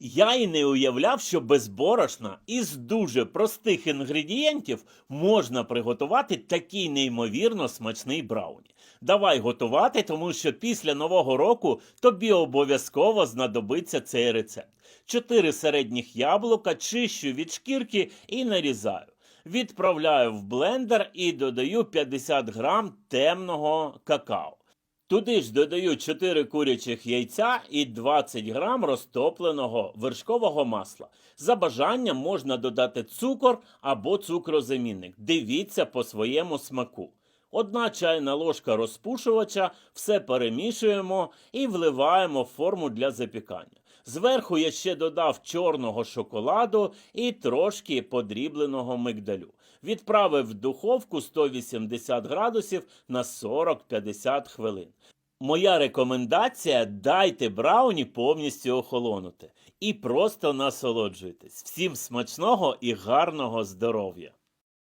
Я і не уявляв, що без борошна із дуже простих інгредієнтів можна приготувати такий неймовірно смачний брауні. Давай готувати, тому що після нового року тобі обов'язково знадобиться цей рецепт. Чотири середніх яблука чищу від шкірки і нарізаю. Відправляю в блендер і додаю 50 грам темного какао. Туди ж додаю 4 курячих яйця і 20 грам розтопленого вершкового масла. За бажанням можна додати цукор або цукрозамінник. Дивіться по своєму смаку. Одна чайна ложка розпушувача, все перемішуємо і вливаємо в форму для запікання. Зверху я ще додав чорного шоколаду і трошки подрібленого мигдалю. Відправив в духовку 180 градусів на 40-50 хвилин. Моя рекомендація дайте брауні повністю охолонути і просто насолоджуйтесь. Всім смачного і гарного здоров'я!